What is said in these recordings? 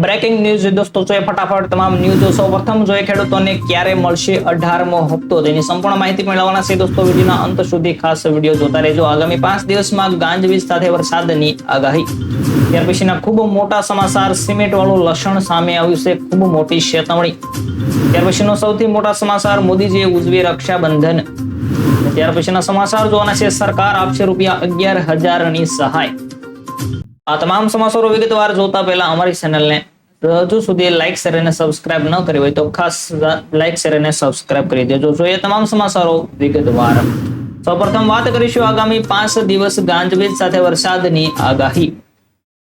Breaking news દોસ્તો, જોઈએ ફટાફટ તમામ ન્યૂઝ સૌ પ્રથમ જોઈએ ખેડૂતોને ક્યારે મળશે અઢારમો હપ્તો? તેની સંપૂર્ણ માહિતી મેળવવાના છે દોસ્તો, વિડીયોના અંત સુધી ખાસ વીડિયો જોતા રહેજો. આગામી પાંચ દિવસમાં ગાંજવીજ સાથે વરસાદની આગાહી. ત્યાર પછીના ખૂબ મોટા સમાચાર સિમેન્ટ વાળું લસણ સામે આવ્યું છે. ખૂબ મોટી ચેતવણી. ત્યાર પછીનો સૌથી મોટા સમાચાર, મોદીજીએ ઉજવી રક્ષાબંધન. ત્યાર પછીના સમાચાર જોવાના છે. સરકાર આપશે રૂપિયા અગિયાર હજારની સહાય. આ તમામ સમાચારો વિગતવાર જોતા પહેલા અમારી ચેનલને હજુ સુધી લાઇક શેર અને સબસ્ક્રાઇબ ન કરી હોય તો ખાસ લાઇક શેર અને સબસ્ક્રાઇબ કરી દેજો. જોઈએ તમામ સમાચારો વિગતવાર. સૌપ્રથમ વાત કરીશું આગામી પાંચ દિવસ ગાંજવીજ સાથે વરસાદની આગાહી.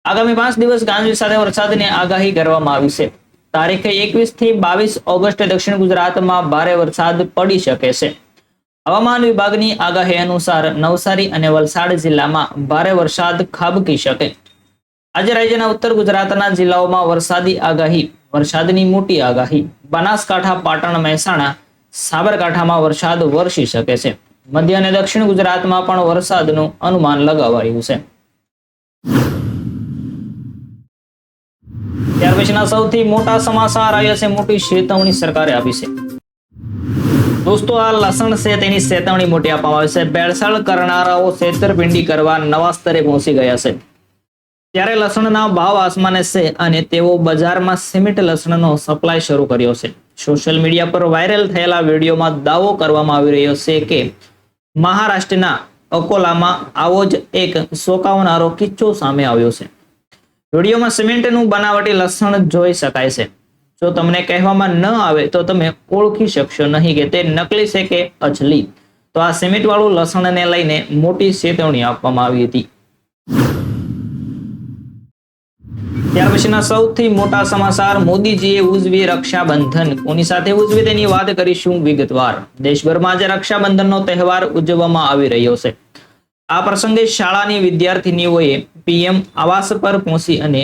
આગામી પાંચ દિવસ ગાંજવીજ સાથે વરસાદની આગાહી કરવામાં આવી છે. તારીખે એકવીસથી બાવીસ ઓગસ્ટ દક્ષિણ ગુજરાતમાં ભારે વરસાદ પડી શકે છે. હવામાન વિભાગની આગાહી અનુસાર નવસારી અને વલસાડ જિલ્લામાં ભારે વરસાદ ખાબકી શકે. આજે રાજ્યના ઉત્તર ગુજરાતના જિલ્લાઓમાં વરસાદી આગાહી, વરસાદની મોટી આગાહી. બનાસકાંઠા, પાટણ, મહેસાણા, સાબરકાંઠામાં વરસાદ વરસી શકે છે. મધ્ય અને દક્ષિણ ગુજરાતમાં પણ વરસાદનું અનુમાન લગાવાયું છે. ત્યાર પછીના સૌથી મોટા સમાચાર આવ્યા છે. મોટી ચેતવણી સરકારે આપી છે. દોસ્તો, આ લસણ છે તેની ચેતવણી મોટી આપવામાં આવી છે. ભેળસેળ કરનારાઓ છેતરપિંડી કરવા નવા સ્તરે પહોંચી ગયા છે. ત્યારે લસણના ભાવ આસમાને છે અને તેઓ બજારમાં સિમેન્ટ લસણનો સપ્લાય શરૂ કર્યો છે. સોશિયલ મીડિયા પર વાયરલ થયેલા વિડીયોમાં દાવો કરવામાં આવી રહ્યો છે કે મહારાષ્ટ્રના અકોલામાં આવો જ એક શોકાવનારો કિસ્સો સામે આવ્યો છે. વિડીયોમાં સિમેન્ટનું બનાવટી લસણ જોઈ શકાય છે. જો તમને કહેવામાં ન આવે તો તમે ઓળખી શકશો નહીં કે તે નકલી છે કે અછલી તો આ સિમેન્ટ વાળું લસણને લઈને મોટી ચેતવણી આપવામાં આવી હતી. ત્યાર પછીના સૌથી મોટા સમાચાર, મોદીજીએ ઉજવી રક્ષાબંધન. કોની સાથે ઉજવી તેની વાત કરીશું વિગતવાર. દેશભરમાં આજે રક્ષાબંધનનો તહેવાર ઉજવવામાં આવી રહ્યો છે. આ પ્રસંગે શાળાની વિદ્યાર્થીનીઓએ પીએમ આવાસ પર પહોંચી અને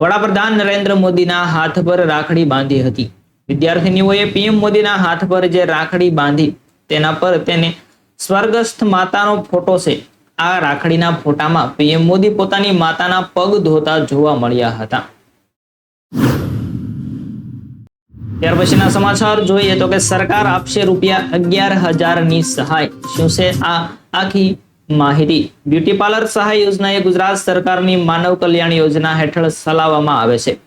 વડાપ્રધાન નરેન્દ્ર મોદીના હાથ પર રાખડી બાંધી હતી. વિદ્યાર્થીનીઓએ પીએમ મોદીના હાથ પર જે રાખડી બાંધી, તેના પર તેને સ્વર્ગસ્થ માતાનો ફોટો છે. આ રાખડીના ફોટામાં પીએમ મોદી પોતાની માતાના પગ ધોતા જોવા મળ્યા હતા. ત્યાર પછીના સમાચાર જોઈએ તો કે સરકાર આપશે રૂપિયા અગિયાર હજારની સહાય. શું છે આ આખી માહિતી? બ્યુટી પાર્લર સહાય યોજના એ ગુજરાત સરકારની માનવ કલ્યાણ યોજના હેઠળ ચલાવવામાં આવે છે.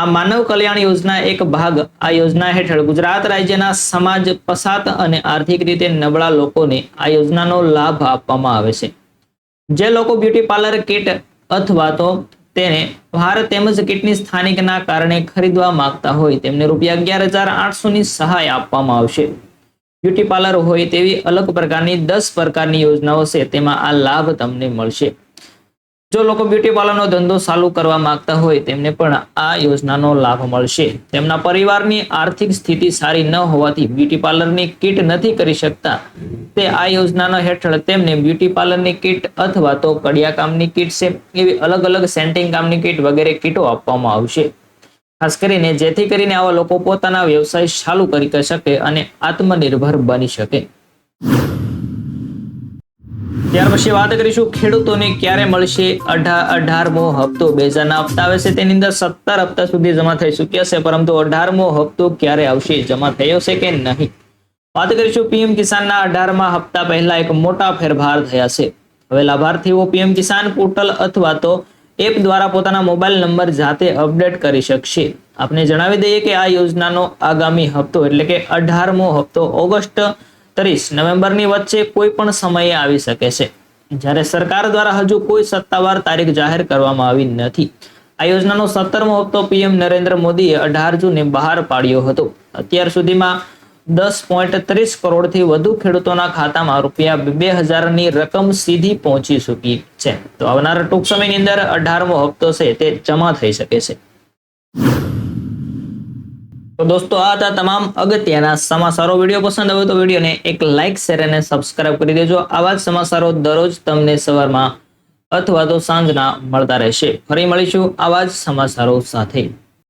આ માનવ કલ્યાણ યોજના એક ભાગ. આ યોજના હેઠળ ગુજરાત રાજ્યના સમાજ પસાત અને આર્થિક રીતે નબળા લોકોને આ યોજનાનો લાભ આપવામાં આવે છે. જે લોકો બ્યુટી પાર્લર કિટ અથવા તો તેને ભાર તેમજ કિટની સ્થાનિકના કારણે ખરીદવા માંગતા હોય, તેમને રૂપિયા અગિયાર હજાર આઠસોની સહાય આપવામાં આવશે. બ્યુટી પાર્લર હોય તેવી અલગ પ્રકારની દસ પ્રકારની યોજનાઓ છે, તેમાં આ લાભ તમને મળશે. જો લોકો બ્યુટી પાર્લરનો ધંધો ચાલુ કરવા માંગતા હોય, તેમને પણ આ યોજનાનો લાભ મળશે. તેમના પરિવારની આર્થિક સ્થિતિ સારી ન હોવાથી બ્યુટી પાર્લરની કીટ નથી કરી શકતા. તે આ યોજનાના હેઠળ તેમને બ્યુટી પાર્લરની કીટ અથવા તો કડિયા કામની કીટ છે, એવી અલગ અલગ સેન્ટિંગ કામની કીટ વગેરે કીટો આપવામાં આવશે. ખાસ કરીને જેથી કરીને આવા લોકો પોતાના વ્યવસાય ચાલુ કરી શકે અને આત્મનિર્ભર બની શકે. ત્યાર પછી વાત કરીશું ખેડૂતોને ક્યારે મળશે અઢાર અઢારમો હપ્તો? બે હજારના હપ્તા આવે છે, તેની અંદર સત્તર હપ્તા સુધી જમા થઈ ચૂક્યા છે, પરંતુ અઢારમો હપ્તો ક્યારે આવશે? જમા થયો છે કે નહીં? વાત કરીશું પીએમ કિસાનના અઢારમા હપ્તા પહેલા એક મોટા ફેરફાર થયા છે. હવે લાભાર્થીઓ પીએમ કિસાન પોર્ટલ અથવા તો એપ દ્વારા પોતાના મોબાઈલ નંબર જાતે અપડેટ કરી શકશે. આપને જણાવી દઈએ કે આ યોજનાનો આગામી હપ્તો એટલે કે અઢારમો હપ્તો ઓગસ્ટ ત્રીસ નવેમ્બરની વચ્ચે કોઈ પણ સમયે આવી શકે છે. જ્યારે સરકાર દ્વારા હજુ કોઈ સત્તાવાર તારીખ જાહેર કરવામાં આવી નથી. આ યોજનાનો સત્તરમો હપ્તો પીએમ નરેન્દ્ર મોદીએ અઢાર જૂને બહાર પાડ્યો હતો. અત્યાર સુધીમાં દસ પોઈન્ટ ત્રીસ કરોડથી વધુ ખેડૂતોના ખાતામાં રૂપિયા બે હજારની રકમ સીધી પહોંચી ચૂકી છે. તો આવનારા ટૂંક સમયની અંદર અઢારમો હપ્તો છે તે જમા થઈ શકે છે. તો દોસ્તો, આ હતા તમામ અગત્યના સમાચારો. વીડિયો પસંદ આવ્યો તો વિડીયોને એક લાઇક શેર અને સબસ્ક્રાઇબ કરી દેજો. આવા જ સમાચારો દરરોજ તમને સવારમાં અથવા તો સાંજના મળતા રહેશે. ફરી મળીશું આવા જ સમાચારો સાથે.